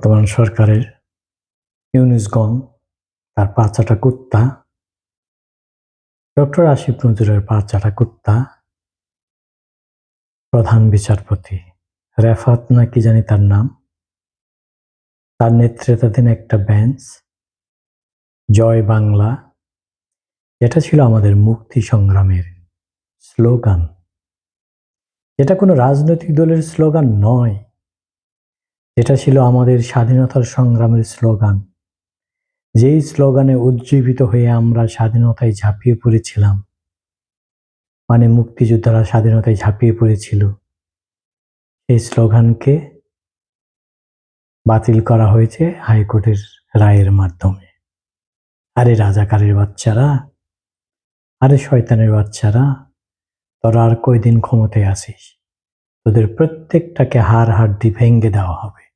বর্তমান সরকারের ইউনিসগণ, তার পাঁচাটা কুত্তা, ডক্টর আসিফ নজরুলের পাঁচাটা কুত্তা, প্রধান বিচারপতি, রেফাত না কি জানি তার নাম, তার নেতৃত্বাধীন একটা বেঞ্চ, জয় বাংলা এটা ছিল আমাদের মুক্তি সংগ্রামের স্লোগান। এটা কোনো রাজনৈতিক দলের স্লোগান নয়। এটা ছিল আমাদের স্বাধীনতার সংগ্রামের স্লোগান। যেই স্লোগানে উজ্জীবিত হয়ে আমরা স্বাধীনতায় ঝাঁপিয়ে পড়েছিলাম মানে মুক্তিযোদ্ধারা স্বাধীনতায় ঝাঁপিয়ে পড়েছিল এই স্লোগানকে বাতিল করা হয়েছে হাইকোর্টের রায়ের মাধ্যমে। আরে রাজাকারের বাচ্চারা, আরে শয়তানের বাচ্চারা, তোরা আর কয়দিন ক্ষমতায় আসিস তোদের প্রত্যেকটাকে হাড় হাড্ডি ভেঙ্গে দেওয়া হবে।